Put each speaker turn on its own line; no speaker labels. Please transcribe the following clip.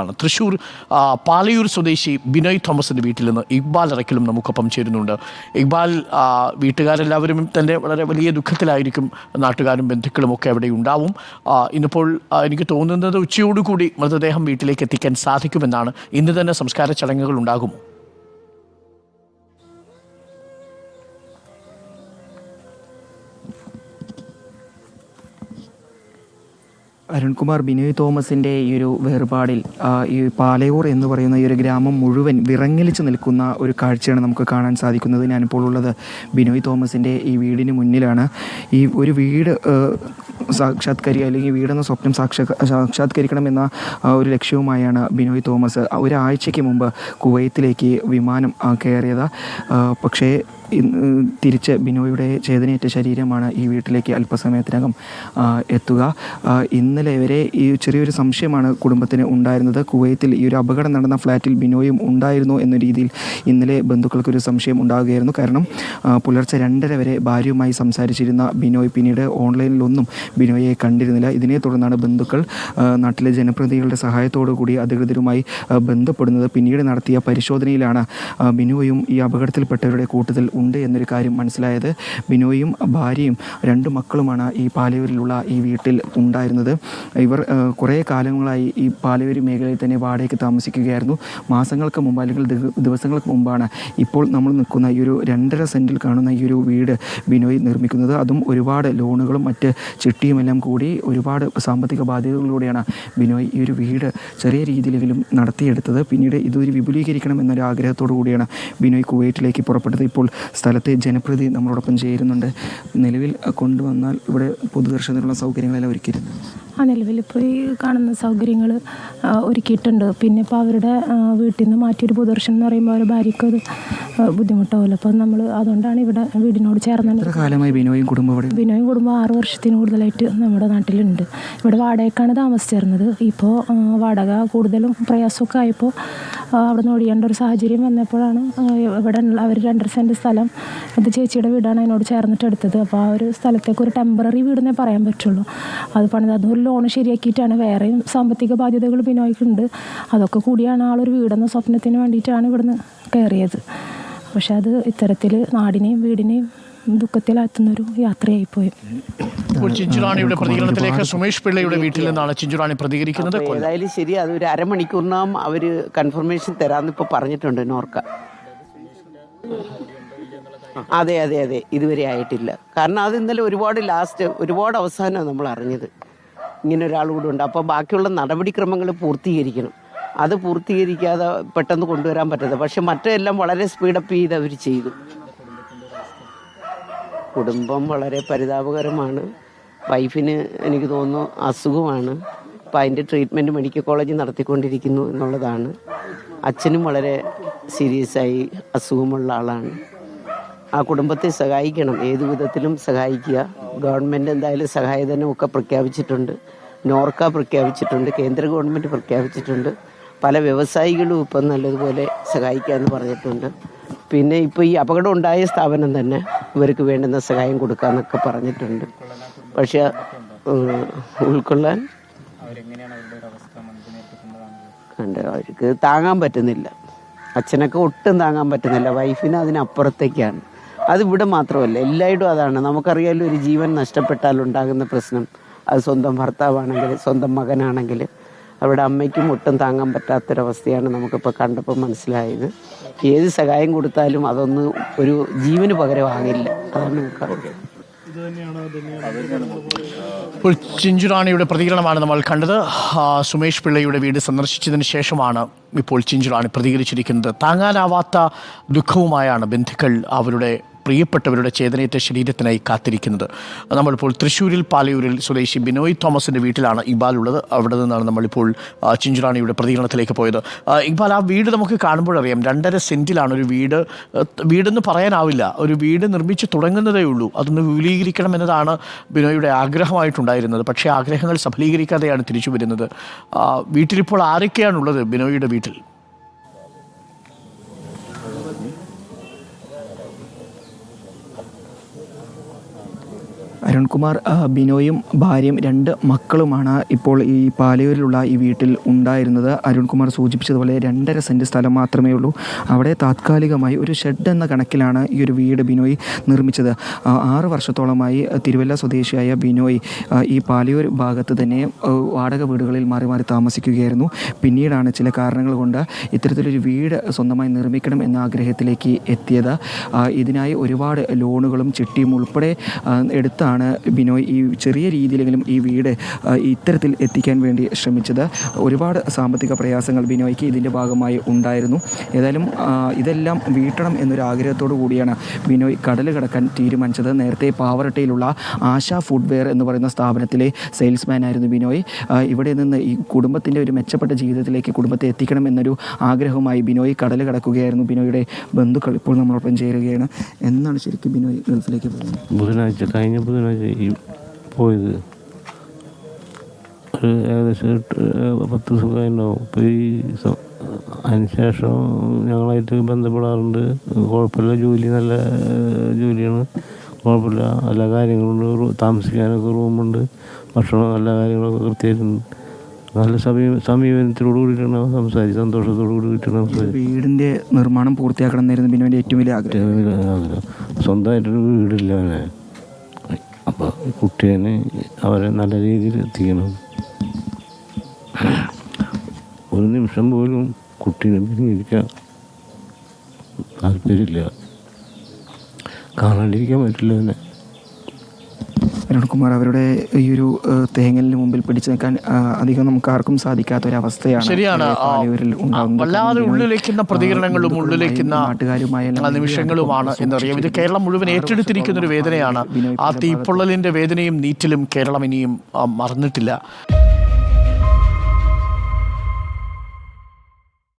ാണ് തൃശ്ശൂർ പാലയൂർ സ്വദേശി ബിനോയ് തോമസിന്റെ വീട്ടിൽ നിന്ന് ഇക്ബാൽ ഇറക്കിലും നമുക്കൊപ്പം ചേരുന്നുണ്ട്. ഇക്ബാൽ വീട്ടുകാരെല്ലാവരും തന്നെ വളരെ വലിയ ദുഃഖത്തിലായിരിക്കും. നാട്ടുകാരും ബന്ധുക്കളും ഒക്കെ അവിടെ ഉണ്ടാവും. ഇന്നിപ്പോൾ എനിക്ക് തോന്നുന്നത് ഉച്ചയോടുകൂടി മൃതദേഹം വീട്ടിലേക്ക് എത്തിക്കാൻ സാധിക്കുമെന്നാണ്. ഇന്ന് തന്നെ സംസ്കാര ചടങ്ങുകൾ ഉണ്ടാകുമോ
അരുൺകുമാർ ബിനോയ് തോമസിന്റെ ഈ ഒരു വേർപാടിൽ ഈ പാലയൂർ എന്ന് പറയുന്ന ഈ ഒരു ഗ്രാമം മുഴുവൻ വിറങ്ങലിച്ച് നിൽക്കുന്ന ഒരു കാഴ്ചയാണ് നമുക്ക് കാണാൻ സാധിക്കുന്നത്. ഞാനിപ്പോൾ ഉള്ളത് ബിനോയ് തോമസിന്റെ ഈ വീടിന് മുന്നിലാണ്. ഈ ഒരു വീട് സാക്ഷാത്കരി അല്ലെങ്കിൽ വീടെന്ന സ്വപ്നം സാക്ഷാ സാക്ഷാത്കരിക്കണമെന്ന ഒരു ലക്ഷ്യവുമായാണ് ബിനോയ് തോമസ്. ഒരാഴ്ചയ്ക്ക് മുമ്പ് കുവൈത്തിലേക്ക് വിമാനം കയറിയത്. പക്ഷേ തിരിച്ച് ബിനോയുടെ ചേതനയേറ്റ ശരീരമാണ് ഈ വീട്ടിലേക്ക് അല്പസമയത്തിനകം എത്തുക. ഇന്നലെ വരെ ഈ ചെറിയൊരു സംശയമാണ് കുടുംബത്തിന് ഉണ്ടായിരുന്നത്. കുവൈത്തിൽ ഈ ഒരു അപകടം നടന്ന ഫ്ലാറ്റിൽ ബിനോയും ഉണ്ടായിരുന്നു എന്ന രീതിയിൽ ഇന്നലെ ബന്ധുക്കൾക്കൊരു സംശയം ഉണ്ടാകുകയായിരുന്നു. കാരണം പുലർച്ചെ രണ്ടര വരെ ഭാര്യയുമായി സംസാരിച്ചിരുന്ന ബിനോയ് പിന്നീട് ഓൺലൈനിലൊന്നും ബിനോയെ കണ്ടിരുന്നില്ല. ഇതിനെ തുടർന്നാണ് ബന്ധുക്കൾ നാട്ടിലെ ജനപ്രതിനിധികളുടെ സഹായത്തോടു കൂടി അധികൃതരുമായി ബന്ധപ്പെടുന്നത്. പിന്നീട് നടത്തിയ പരിശോധനയിലാണ് ബിനോയും ഈ അപകടത്തിൽപ്പെട്ടവരുടെ കൂട്ടത്തിൽ ഉണ്ട് എന്നൊരു കാര്യം മനസ്സിലായത് ബിനോയും ഭാര്യയും രണ്ട് മക്കളുമാണ് ഈ പാലയൂരിലുള്ള ഈ വീട്ടിൽ ഉണ്ടായിരുന്നത്. ഇവർ കുറേ കാലങ്ങളായി ഈ പാലയൂർ മേഖലയിൽ തന്നെ വാടകയ്ക്ക് താമസിക്കുകയായിരുന്നു. മാസങ്ങൾക്ക് മുമ്പ് അല്ലെങ്കിൽ ദിവസങ്ങൾക്ക് മുമ്പാണ് ഇപ്പോൾ നമ്മൾ നിൽക്കുന്ന ഈ ഒരു രണ്ടര സെന്റിൽ കാണുന്ന ഈ ഒരു വീട് ബിനോയ് നിർമ്മിക്കുന്നത്. അതും ഒരുപാട് ലോണുകളും മറ്റ് ചിട്ടിയുമെല്ലാം കൂടി ഒരുപാട് സാമ്പത്തിക ബാധ്യതകളിലൂടെയാണ് ബിനോയ് ഈ ഒരു വീട് ചെറിയ രീതിയിലെങ്കിലും നടത്തിയെടുത്തത്. പിന്നീട് ഇതൊരു വിപുലീകരിക്കണം എന്നൊരു ആഗ്രഹത്തോടു കൂടിയാണ് ബിനോയ് കുവൈറ്റിലേക്ക് പുറപ്പെട്ടത്. ഇപ്പോൾ സ്ഥലത്തെ ജനപ്രതി നമ്മളോടൊപ്പം ചേരുന്നുണ്ട്. നിലവിൽ കൊണ്ടുവന്നാൽ ഇവിടെ പൊതുദർശനത്തിനുള്ള സൗകര്യങ്ങളെല്ലാം ഒരുക്കിയിരുന്നു
ആ നിലവിൽ ഇപ്പോൾ ഈ കാണുന്ന സൗകര്യങ്ങൾ ഒരുക്കിയിട്ടുണ്ട്. പിന്നെ ഇപ്പോൾ അവരുടെ വീട്ടിൽ നിന്ന് മാറ്റിയൊരു പൊതുദർശനം എന്ന് പറയുമ്പോൾ അവരുടെ ഭാര്യയ്ക്ക് അത് ബുദ്ധിമുട്ടാവുമല്ലോ അപ്പോൾ നമ്മൾ അതുകൊണ്ടാണ് ഇവിടെ വീടിനോട് ചേർന്ന്
കാലമായി ബിനോയും കുടുംബം
ബിനോയും കുടുംബം ആറ് വർഷത്തിന് കൂടുതലായിട്ട് നമ്മുടെ നാട്ടിലുണ്ട്. ഇവിടെ വാടകയ്ക്കാണ് താമസിച്ചിരുന്നത്. ഇപ്പോൾ വാടക കൂടുതലും പ്രയാസമൊക്കെ ആയപ്പോൾ അവിടെ നിന്ന് ഒഴിയേണ്ട ഒരു സാഹചര്യം വന്നപ്പോഴാണ് ഇവിടെ അവർ രണ്ടര സെന്റ് സ്ഥലം അത് ചേച്ചിയുടെ വീടാണ് അതിനോട് ചേർന്നിട്ട് എടുത്തത്. അപ്പോൾ ആ ഒരു സ്ഥലത്തേക്ക് ഒരു ടെമ്പററി വീടെന്നേ പറയാൻ പറ്റുള്ളൂ. അത് പണിത് അതൊരു ലോൺ ശരിയാക്കിയിട്ടാണ് വേറെയും സാമ്പത്തിക ബാധ്യതകൾ ബിനോയ്ക്കുണ്ട് അതൊക്കെ കൂടിയാണ് ആളൊരു വീടെന്ന സ്വപ്നത്തിന് വേണ്ടിയിട്ടാണ് ഇവിടുന്ന് കയറിയത്. പക്ഷെ അത് ഇത്തരത്തിൽ നാടിനെയും വീടിനെയും ദുഃഖത്തിലാത്തുന്നൊരു യാത്രയായിപ്പോയി.
ഇപ്പോൾ ചിഞ്ചുറാണിയുടെ പ്രതികരണത്തിലേക്ക് സുമേഷ് പിള്ളയുടെ വീട്ടിൽ നിന്നാണ് ചിഞ്ചുറാണി പ്രതികരിക്കുന്നത്.
ഏതായാലും ശരി അത് ഒരു അരമണിക്കൂറിനകം അവർ കൺഫർമേഷൻ തരാമെന്ന് ഇപ്പൊ പറഞ്ഞിട്ടുണ്ട് നോർക്ക. അതെ അതെ അതെ ഇതുവരെ ആയിട്ടില്ല. കാരണം അത് ഇന്നലെ ഒരുപാട് ലാസ്റ്റ് ഒരുപാട് അവസാനമാണ് നമ്മൾ അറിഞ്ഞത്. ഇങ്ങനെ ഒരാൾ കൂടെ ഉണ്ട്. അപ്പോൾ ബാക്കിയുള്ള നടപടിക്രമങ്ങൾ പൂർത്തീകരിക്കണം. അത് പൂർത്തീകരിക്കാതെ പെട്ടെന്ന് കൊണ്ടുവരാൻ പറ്റത്തില്ല. പക്ഷെ മറ്റെല്ലാം വളരെ സ്പീഡപ്പ് ചെയ്ത് അവർ ചെയ്തു. കുടുംബം വളരെ പരിതാപകരമാണ്. വൈഫിന് എനിക്ക് തോന്നുന്നു അസുഖമാണ്. അപ്പം അതിന്റെ ട്രീറ്റ്മെന്റ് മെഡിക്കൽ കോളേജിൽ നടത്തിക്കൊണ്ടിരിക്കുന്നു എന്നുള്ളതാണ്. അച്ഛനും വളരെ സീരിയസ് ആയി അസുഖമുള്ള ആളാണ്. ആ കുടുംബത്തെ സഹായിക്കണം. ഏതു വിധത്തിലും സഹായിക്കുക. ഗവൺമെന്റ് എന്തായാലും സഹായധനമൊക്കെ പ്രഖ്യാപിച്ചിട്ടുണ്ട്. നോർക്ക പ്രഖ്യാപിച്ചിട്ടുണ്ട്. കേന്ദ്ര ഗവൺമെന്റ് പ്രഖ്യാപിച്ചിട്ടുണ്ട്. പല വ്യവസായികളും ഇപ്പം നല്ലതുപോലെ സഹായിക്കാമെന്ന് പറഞ്ഞിട്ടുണ്ട്. പിന്നെ ഇപ്പോൾ ഈ അപകടം ഉണ്ടായ സ്ഥാപനം തന്നെ ഇവർക്ക് വേണ്ടുന്ന സഹായം കൊടുക്കാമെന്നൊക്കെ പറഞ്ഞിട്ടുണ്ട്. പക്ഷെ ഉൾക്കൊള്ളാൻ കണ്ട് അവർക്ക് താങ്ങാൻ പറ്റുന്നില്ല. അച്ഛനൊക്കെ ഒട്ടും താങ്ങാൻ പറ്റുന്നില്ല. വൈഫിന് അതിനപ്പുറത്തേക്കാണ്. അത് ഇവിടെ മാത്രമല്ല എല്ലായിടും അതാണ്. നമുക്കറിയാലോ ഒരു ജീവൻ നഷ്ടപ്പെട്ടാൽ ഉണ്ടാകുന്ന പ്രശ്നം. അത് സ്വന്തം ഭർത്താവാണെങ്കിൽ സ്വന്തം മകനാണെങ്കിൽ അവിടെ അമ്മയ്ക്കും ഒട്ടും താങ്ങാൻ പറ്റാത്തൊരവസ്ഥയാണ് നമുക്കിപ്പോൾ കണ്ടപ്പോൾ മനസ്സിലായത്. ഏത് സഹായം കൊടുത്താലും അതൊന്ന് ഒരു ജീവന് പകരമാകില്ല അതാണ്
ഇപ്പോൾ ചിഞ്ചുറാണിയുടെ പ്രതികരണമാണ് നമ്മൾ കണ്ടത്. സുമേഷ് പിള്ളയുടെ വീട് സന്ദർശിച്ചതിന് ശേഷമാണ് ഇപ്പോൾ ചിഞ്ചുറാണി പ്രതികരിച്ചിരിക്കുന്നത്. താങ്ങാനാവാത്ത ദുഃഖവുമായാണ് ബന്ധുക്കൾ അവരുടെ പ്രിയപ്പെട്ടവരുടെ ചേതനയേറ്റ ശരീരത്തിനായി കാത്തിരിക്കുന്നത്. നമ്മളിപ്പോൾ തൃശ്ശൂരിൽ പാലയൂരിൽ സ്വദേശി ബിനോയ് തോമസിന്റെ വീട്ടിലാണ് ഇക്ബാൽ ഉള്ളത്. അവിടെ നിന്നാണ് നമ്മളിപ്പോൾ ചിഞ്ചുറാണിയുടെ പ്രതികരണത്തിലേക്ക് പോയത്. ഇക്ബാൽ ആ വീട് നമുക്ക് കാണുമ്പോഴറിയാം രണ്ടര സെന്റിലാണ് ഒരു വീട് വീടെന്ന് പറയാനാവില്ല. ഒരു വീട് നിർമ്മിച്ച് തുടങ്ങുന്നതേ ഉള്ളൂ. അതൊന്ന് വിപുലീകരിക്കണം എന്നതാണ് ബിനോയുടെ ആഗ്രഹമായിട്ടുണ്ടായിരുന്നത്. പക്ഷേ ആഗ്രഹങ്ങൾ സഫലീകരിക്കാതെയാണ് തിരിച്ചു വരുന്നത്. വീട്ടിലിപ്പോൾ ആരൊക്കെയാണുള്ളത് ബിനോയുടെ വീട്ടിൽ?
അരുൺകുമാർ ബിനോയും ഭാര്യയും രണ്ട് മക്കളുമാണ് ഇപ്പോൾ ഈ പാലയൂരിലുള്ള ഈ വീട്ടിൽ ഉണ്ടായിരുന്നത്. അരുൺകുമാർ സൂചിപ്പിച്ചതുപോലെ രണ്ടര സെന്റ് സ്ഥലം മാത്രമേ ഉള്ളൂ. അവിടെ താത്കാലികമായി ഒരു ഷെഡ് എന്ന കണക്കിലാണ് ഈ ഒരു വീട് ബിനോയ് നിർമ്മിച്ചത്. ആറ് വർഷത്തോളമായി തിരുവല്ല സ്വദേശിയായ ബിനോയ് ഈ പാലയൂർ ഭാഗത്ത് തന്നെ വാടക വീടുകളിൽ മാറി മാറി താമസിക്കുകയായിരുന്നു. പിന്നീടാണ് ചില കാരണങ്ങൾ കൊണ്ട് ഇത്തരത്തിലൊരു വീട് സ്വന്തമായി നിർമ്മിക്കണം എന്ന ആഗ്രഹത്തിലേക്ക് എത്തിയത്. ഇതിനായി ഒരുപാട് ലോണുകളും ചിട്ടിയും ഉൾപ്പെടെ ആ, ബിനോയ് ഈ ചെറിയ രീതിയിലെങ്കിലും ഈ വീട് ഇത്തരത്തിൽ എത്തിക്കാൻ വേണ്ടി ശ്രമിച്ചത്. ഒരുപാട് സാമ്പത്തിക പ്രയാസങ്ങൾ ബിനോയ്ക്ക് ഇതിന്റെ ഭാഗമായി ഉണ്ടായിരുന്നു. ഏതായാലും ഇതെല്ലാം വീട്ടണം എന്നൊരു ആഗ്രഹത്തോടു കൂടിയാണ് ബിനോയ് കടൽ കടക്കാൻ തീരുമാനിച്ചത്. നേരത്തെ പാവറട്ടയിലുള്ള ആശ ഫുഡ്വെയർ എന്ന് പറയുന്ന സ്ഥാപനത്തിലെ സെയിൽസ്മാൻ ആയിരുന്നു ബിനോയ്. ഇവിടെ നിന്ന് ഈ കുടുംബത്തിന്റെ ഒരു മെച്ചപ്പെട്ട ജീവിതത്തിലേക്ക് കുടുംബത്തെ എത്തിക്കണം എന്നൊരു ആഗ്രഹവുമായി ബിനോയ് കടൽ കടക്കുകയായിരുന്നു. ബിനോയുടെ ബന്ധുക്കൾ ഇപ്പോൾ നമ്മളൊപ്പം ചേരുകയാണ്. എന്നാണ് ശരിക്കും ബിനോയ് ഗൾഫിലേക്ക് പോകുന്നത്?
ബുധനാഴ്ച കഴിഞ്ഞ ബുധനാഴ്ച ഈ പോയത്. ഒരു ഏകദേശം എട്ട് പത്ത് ദിവസം ഉണ്ടാവും അപ്പോൾ ഈ അതിനുശേഷം ഞങ്ങളായിട്ട് ബന്ധപ്പെടാറുണ്ട്. കുഴപ്പമില്ല ജോലി നല്ല ജോലിയാണ്. കുഴപ്പമില്ല എല്ലാ കാര്യങ്ങളുണ്ട് താമസിക്കാനൊക്കെ റൂമുണ്ട്. ഭക്ഷണം നല്ല കാര്യങ്ങളൊക്കെ കൃത്യമായിട്ടുണ്ട്. നല്ല സമീപ സമീപനത്തോടു കൂടിയിട്ടാണ് സംസാരിച്ച് സന്തോഷത്തോടു കൂടിയിട്ടാണ് സംസാരിച്ചത്.
വീടിന്റെ നിർമ്മാണം പൂർത്തിയാക്കണം എന്നായിരുന്നു പിന്നെ ഏറ്റവും വലിയ ആഗ്രഹം.
ഏറ്റവും വലിയ ആഗ്രഹം. സ്വന്തമായിട്ടൊരു വീടില്ല അവനെ. അപ്പോൾ കുട്ടീനെ അവരെ നല്ല രീതിയിൽ എത്തിക്കണം. ഒരു നിമിഷം പോലും കുട്ടീനെ പിരിഞ്ഞിരിക്കാൻ താല്പര്യമില്ല. കാണാണ്ടിരിക്കാൻ പറ്റില്ല അവനെ
അരുൺകുമാർ അവരുടെ ഈ ഒരു തേങ്ങലിന് മുമ്പിൽ പിടിച്ചു നിൽക്കാൻ അധികം നമുക്ക് ആർക്കും സാധിക്കാത്ത ഒരു അവസ്ഥയാണ്
ശരിയാണ്. വല്ലാതെ ഉള്ളിലേക്കുന്ന പ്രതികരണങ്ങളും ഉള്ളിലേക്കുന്ന നാട്ടുകാരുമായ നിമിഷങ്ങളുമാണ് എന്നറിയാം. ഇത് കേരളം മുഴുവൻ ഏറ്റെടുത്തിരിക്കുന്ന ഒരു വേദനയാണ്. ആ തീപ്പൊള്ളലിന്റെ വേദനയും നീറ്റിലും കേരളം ഇനിയും മറന്നിട്ടില്ല.